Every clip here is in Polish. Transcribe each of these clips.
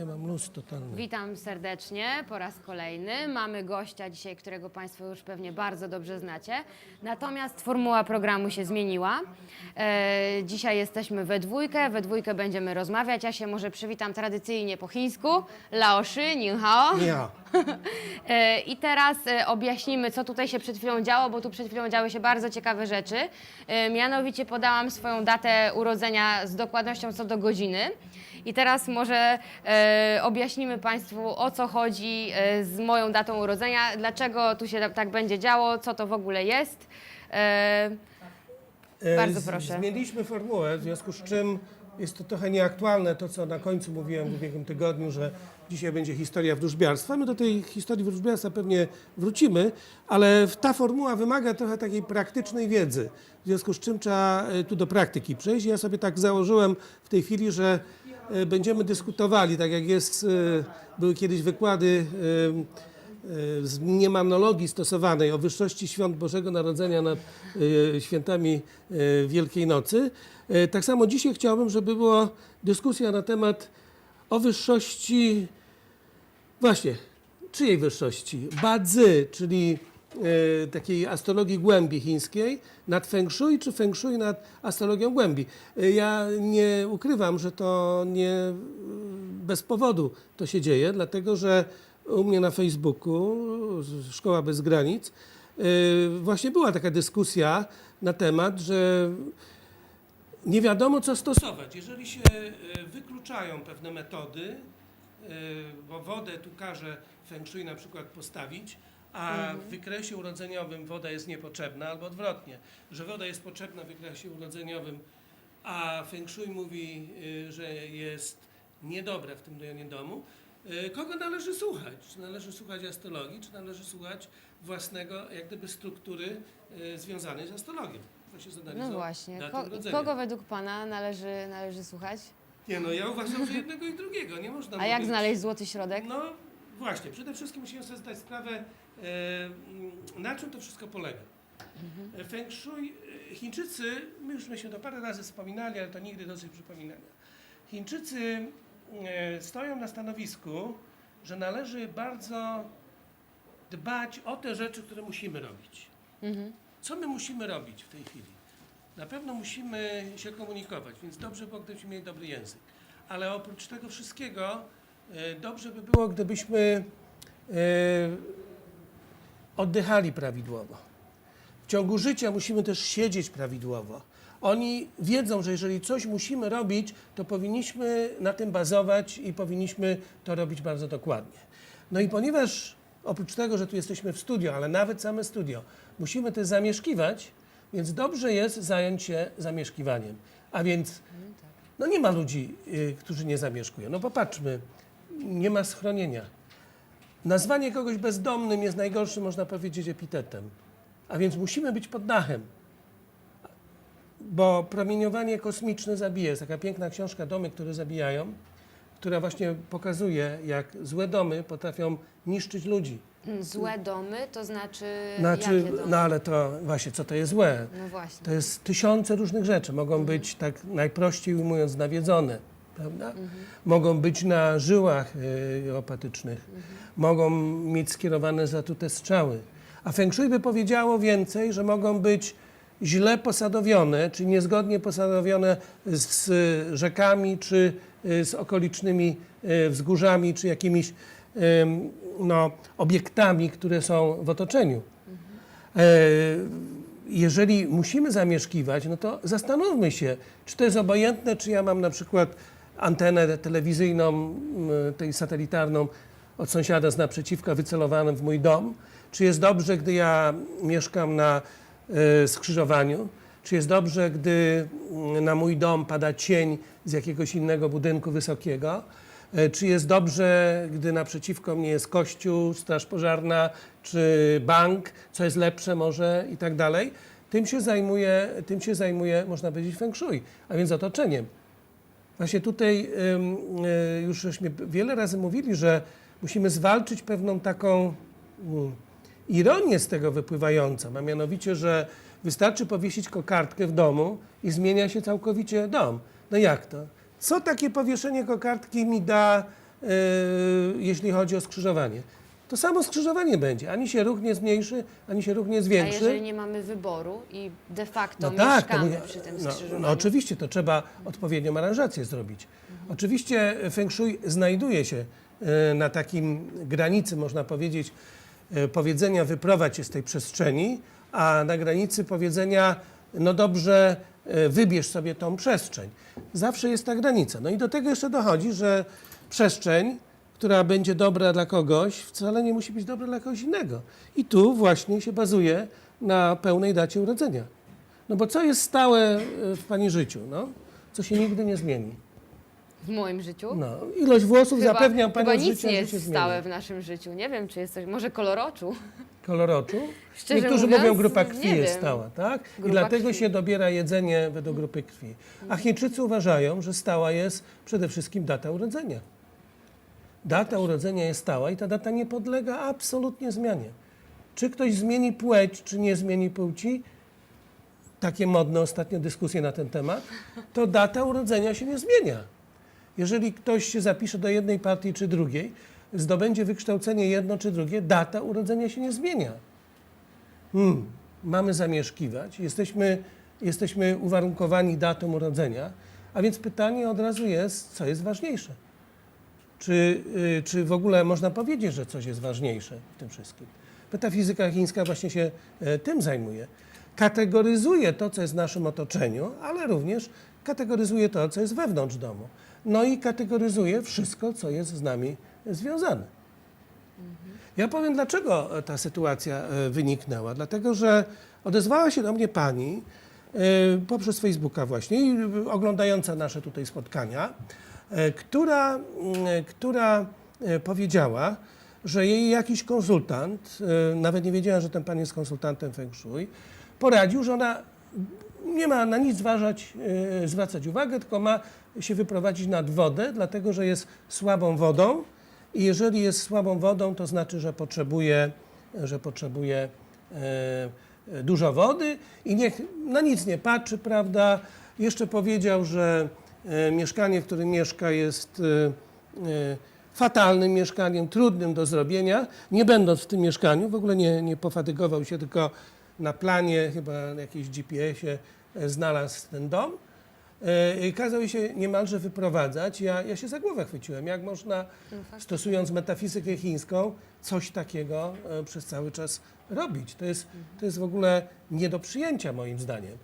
Ja mam luz totalny. Witam serdecznie po raz kolejny. Mamy gościa dzisiaj, którego Państwo już pewnie bardzo dobrze znacie. Natomiast formuła programu się zmieniła. E, dzisiaj jesteśmy we dwójkę, we dwójkę będziemy rozmawiać. Ja się może przywitam tradycyjnie po chińsku. Laoshi, ni hao. Ja. E, I teraz e, objaśnimy, co tutaj się przed chwilą działo, bo tu przed chwilą działy się bardzo ciekawe rzeczy. E, Mianowicie podałam swoją datę urodzenia z dokładnością co do godziny. I teraz może e, objaśnimy Państwu, o co chodzi e, z moją datą urodzenia, dlaczego tu się tak- tak będzie działo, co to w ogóle jest. E, E, Bardzo z- proszę. Zmieniliśmy formułę, w związku z czym jest to trochę nieaktualne, to co na końcu mówiłem w ubiegłym tygodniu, że dzisiaj będzie historia wróżbiarstwa. My do tej historii wróżbiarstwa pewnie wrócimy, ale ta formuła wymaga trochę takiej praktycznej wiedzy, w związku z czym trzeba e, tu do praktyki przejść. Ja sobie tak założyłem w tej chwili, że będziemy dyskutowali, tak jak jest, e, były kiedyś wykłady e, z mnemonologii stosowanej o wyższości świąt Bożego Narodzenia nad e, świętami e, Wielkiej Nocy. E, Tak samo dzisiaj chciałbym, żeby była dyskusja na temat o wyższości, właśnie, czyjej wyższości? Badzy, czyli e, takiej astrologii głębi chińskiej, nad Feng Shui, czy Feng Shui nad astrologią głębi. E, Ja nie ukrywam, że to nie e, bez powodu to się dzieje, dlatego że u mnie na Facebooku, Szkoła Bez Granic, e, właśnie była taka dyskusja na temat, że nie wiadomo co stosować. Jeżeli się e, wykluczają pewne metody, e, bo wodę tu każe Feng Shui na przykład postawić, a w wykresie urodzeniowym woda jest niepotrzebna, albo odwrotnie, że woda jest potrzebna w wykresie urodzeniowym, a Feng Shui mówi, e, że jest niedobra w tym rejonie domu, e, kogo należy słuchać? Czy należy słuchać astrologii, czy należy słuchać własnego, jak gdyby struktury e, związanej z astrologią? Właśnie no właśnie, Ko- urodzenia. kogo według Pana należy, należy słuchać? Nie no, ja uważam, że jednego i drugiego, nie można A jak mówić. znaleźć złoty środek? No właśnie, przede wszystkim musimy sobie zdać sprawę, na czym to wszystko polega. Mhm. E, Feng Shui, e, Chińczycy, my już myśmy to parę razy wspominali, ale to nigdy dosyć przypominania. Chińczycy e, stoją na stanowisku, że należy bardzo dbać o te rzeczy, które musimy robić. Mhm. Co my musimy robić w tej chwili? Na pewno musimy się komunikować, więc dobrze by było, gdybyśmy mieli dobry język. Ale oprócz tego wszystkiego, e, dobrze by było, gdybyśmy e, oddychali prawidłowo. W ciągu życia musimy też siedzieć prawidłowo. Oni wiedzą, że jeżeli coś musimy robić, to powinniśmy na tym bazować i powinniśmy to robić bardzo dokładnie. No i ponieważ oprócz tego, że tu jesteśmy w studio, ale nawet same studio, musimy też zamieszkiwać, więc dobrze jest zająć się zamieszkiwaniem. A więc no nie ma ludzi, y, którzy nie zamieszkują. No popatrzmy, nie ma schronienia. Nazwanie kogoś bezdomnym jest najgorszym, można powiedzieć, epitetem. A więc musimy być pod dachem. Bo promieniowanie kosmiczne zabija. Jest taka piękna książka Domy, które zabijają, która właśnie pokazuje, jak złe domy potrafią niszczyć ludzi. Złe domy, to znaczy, Znaczy, jakie domy? no ale to właśnie, co to jest złe? No właśnie. To jest tysiące różnych rzeczy. Mogą być, tak najprościej ujmując, nawiedzone, prawda? Mogą być na żyłach y, opatycznych. Mogą mieć skierowane zatute strzały. A Feng Shui by powiedziało więcej, że mogą być źle posadowione, czy niezgodnie posadowione z rzekami, czy y, z okolicznymi y, wzgórzami, czy jakimiś no, obiektami, które są w otoczeniu. E, jeżeli musimy zamieszkiwać, no to zastanówmy się, czy to jest obojętne, czy ja mam na przykład antenę telewizyjną, tej satelitarną od sąsiada z naprzeciwka wycelowaną w mój dom, czy jest dobrze, gdy ja mieszkam na e, skrzyżowaniu, czy jest dobrze, gdy na mój dom pada cień z jakiegoś innego budynku wysokiego, E, Czy jest dobrze, gdy naprzeciwko mnie jest kościół, straż pożarna, czy bank, co jest lepsze może? I tak dalej. Tym się zajmuje, tym się zajmuje można powiedzieć, feng shui, a więc otoczeniem. Właśnie tutaj y, już żeśmy wiele razy mówili, że musimy zwalczyć pewną taką mm, ironię z tego wypływającą, a mianowicie, że wystarczy powiesić kokardkę w domu i zmienia się całkowicie dom. No jak to? Co takie powieszenie kokardki mi da e, jeśli chodzi o skrzyżowanie. To samo skrzyżowanie będzie. Ani się ruch nie zmniejszy, ani się ruch nie A zwiększy. jeżeli nie mamy wyboru i de facto No tak, mieszkamy przy tym no, skrzyżowaniu? no oczywiście, to trzeba odpowiednią aranżację zrobić. Oczywiście Feng Shui znajduje się e, na takim granicy, można powiedzieć, e, powiedzenia wyprowadź się z tej przestrzeni, a na granicy powiedzenia, no dobrze, e, wybierz sobie tą przestrzeń. Zawsze jest ta granica. No i do tego jeszcze dochodzi, że przestrzeń, która będzie dobra dla kogoś, wcale nie musi być dobra dla kogoś innego. I tu właśnie się bazuje na pełnej dacie urodzenia. No bo co jest stałe e, w Pani życiu? No? Co się nigdy nie zmieni? W moim życiu? No, ilość włosów Chyba, zapewniam Panią chyba nic życia, nie że jest się stałe w naszym życiu. Nie wiem, czy jest coś, może kolor oczu. Kolor oczu? Szczerze Niektórzy mówiąc, mówią, grupa krwi jest wiem. stała, tak? I Grupa dlatego krwi. się dobiera jedzenie według grupy krwi. A Chińczycy uważają, że stała jest przede wszystkim data urodzenia. Data urodzenia jest stała i ta data nie podlega absolutnie zmianie. Czy ktoś zmieni płeć, czy nie zmieni płci, takie modne ostatnio dyskusje na ten temat, to data urodzenia się nie zmienia. Jeżeli ktoś się zapisze do jednej partii czy drugiej, zdobędzie wykształcenie jedno czy drugie, data urodzenia się nie zmienia. Hmm, mamy zamieszkiwać, jesteśmy, jesteśmy uwarunkowani datą urodzenia, a więc pytanie od razu jest, co jest ważniejsze? Czy, y, czy w ogóle można powiedzieć, że coś jest ważniejsze w tym wszystkim? Metafizyka chińska właśnie się e, tym zajmuje. Kategoryzuje to, co jest w naszym otoczeniu, ale również kategoryzuje to, co jest wewnątrz domu. No i kategoryzuje wszystko, co jest z nami związane. Ja powiem, dlaczego ta sytuacja e, wyniknęła. Dlatego, że odezwała się do mnie pani e, poprzez Facebooka właśnie, oglądająca nasze tutaj spotkania, która, mm, która e, powiedziała, że jej jakiś konsultant, e, nawet nie wiedziała, że ten pan jest konsultantem Feng Shui, poradził, że ona nie ma na nic zważać, e, zwracać uwagę, tylko ma się wyprowadzić nad wodę, dlatego że jest słabą wodą i jeżeli jest słabą wodą, to znaczy, że potrzebuje, że potrzebuje e, e, dużo wody i niech na nic nie patrzy, prawda? Jeszcze powiedział, że e, mieszkanie, w którym mieszka jest e, e, fatalnym mieszkaniem, trudnym do zrobienia. Nie będąc w tym mieszkaniu, w ogóle nie, nie pofatygował się, tylko na planie, chyba na jakiejś GPS-ie e, znalazł ten dom. E, i Kazał się niemalże wyprowadzać. Ja, ja się za głowę chwyciłem. Jak można, stosując metafizykę chińską, coś takiego e, przez cały czas robić? To jest, to jest w ogóle nie do przyjęcia, moim zdaniem.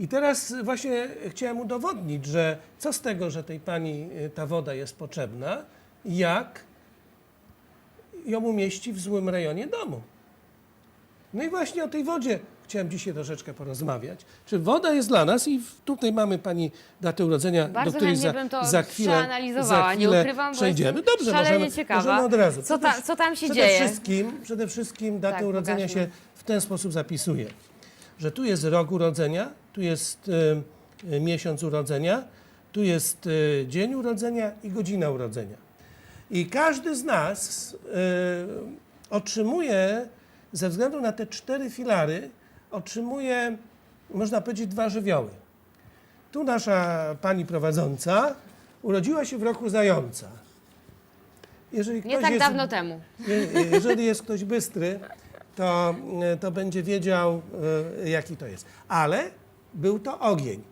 I teraz właśnie chciałem udowodnić, że co z tego, że tej pani e, ta woda jest potrzebna, jak ją umieści w złym rejonie domu. No i właśnie o tej wodzie chciałem dzisiaj troszeczkę porozmawiać. Czy woda jest dla nas i tutaj mamy pani datę urodzenia, Bardzo do której za, bym to za chwilę, przeanalizowała, za nie chwilę ukrywam, bo przejdziemy. Dobrze, możemy, ciekawa. możemy od razu. Co ta- co tam się przede dzieje? Wszystkim, przede wszystkim datę Tak, urodzenia pokażmy. się w ten sposób zapisuje, że tu jest rok urodzenia, tu jest y, y, miesiąc urodzenia, tu jest y, dzień urodzenia i godzina urodzenia. I każdy z nas y, otrzymuje, ze względu na te cztery filary, otrzymuje, można powiedzieć, dwa żywioły. Tu nasza pani prowadząca urodziła się w roku zająca. Jeżeli Nie ktoś tak jest, dawno temu. je- Jeżeli jest ktoś bystry, to, to będzie wiedział, e, jaki to jest. Ale był to ogień.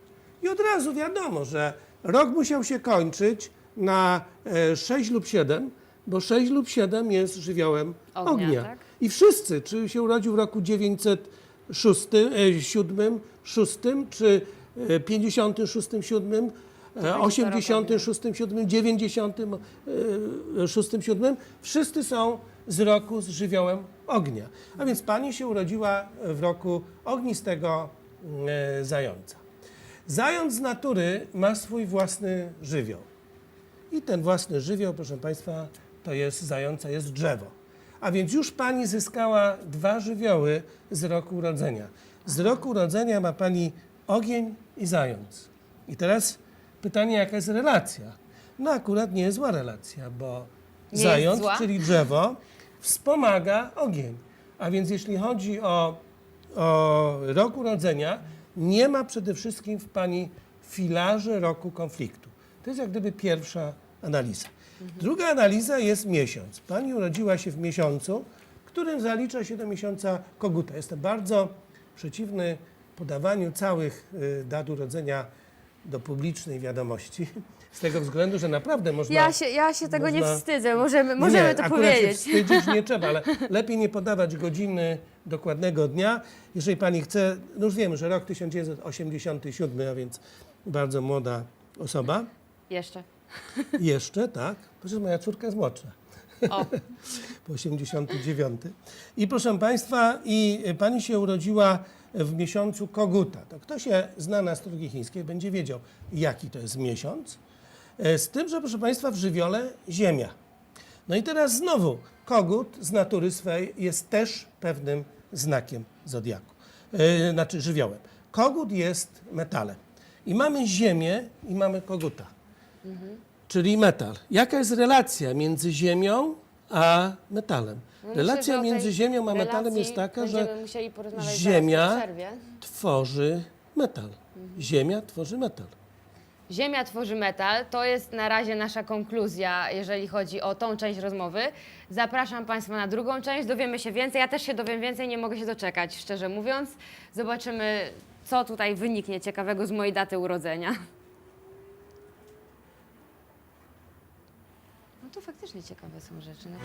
I od razu wiadomo, że rok musiał się kończyć na e, 6 lub 7, bo 6 lub 7 jest żywiołem Ognia, ognia. tak? I wszyscy, czy się urodził w roku 906, e, 7, 6, czy e, 56, 7, e, 86, 7, 96, 7, wszyscy są z roku z żywiołem ognia. A więc pani się urodziła w roku ognistego e, zająca. Zając z natury ma swój własny żywioł. I ten własny żywioł, proszę Państwa, to jest zająca, jest drzewo. A więc już Pani zyskała dwa żywioły z roku urodzenia. Z roku urodzenia ma Pani ogień i zając. I teraz pytanie, jaka jest relacja? No akurat nie jest zła relacja, bo Nie zając, czyli drzewo, wspomaga ogień. A więc jeśli chodzi o, o rok urodzenia, nie ma przede wszystkim w Pani filarze roku konfliktu. To jest jak gdyby pierwsza analiza. Druga analiza jest miesiąc. Pani urodziła się w miesiącu, którym zalicza się do miesiąca koguta. Jestem bardzo przeciwny podawaniu całych y, dat urodzenia do publicznej wiadomości. Z tego względu, że naprawdę można. Ja się, ja się tego nie można- wstydzę, możemy, Nie, możemy nie, to akurat powiedzieć. Się wstydzić nie trzeba, ale lepiej nie podawać godziny dokładnego dnia. Jeżeli pani chce, no już wiemy, że rok 1987, a więc bardzo młoda osoba. Jeszcze. Jeszcze, tak. Proszę, moja córka jest młodsza. O, po 89. I proszę Państwa, i pani się urodziła w miesiącu Koguta. To kto się zna na astrologii chińskiej, będzie wiedział, jaki to jest miesiąc. E, Z tym, że proszę Państwa, w żywiole Ziemia. No i teraz znowu, kogut z natury swej jest też pewnym znakiem zodiaku, e, znaczy żywiołem. Kogut jest metalem. I mamy Ziemię i mamy koguta czyli metal. Jaka jest relacja między Ziemią a metalem? no relacja między Ziemią a metalem jest taka, że będziemy musieli porozmawiać Ziemia- tworzy metal. Ziemia tworzy metal. Ziemia tworzy metal. To jest na razie nasza konkluzja, jeżeli chodzi o tą część rozmowy. Zapraszam Państwa na drugą część. Dowiemy się więcej. Ja też się dowiem więcej, nie mogę się doczekać, szczerze mówiąc. Zobaczymy, co tutaj wyniknie ciekawego z mojej daty urodzenia. No to faktycznie ciekawe są rzeczy. No.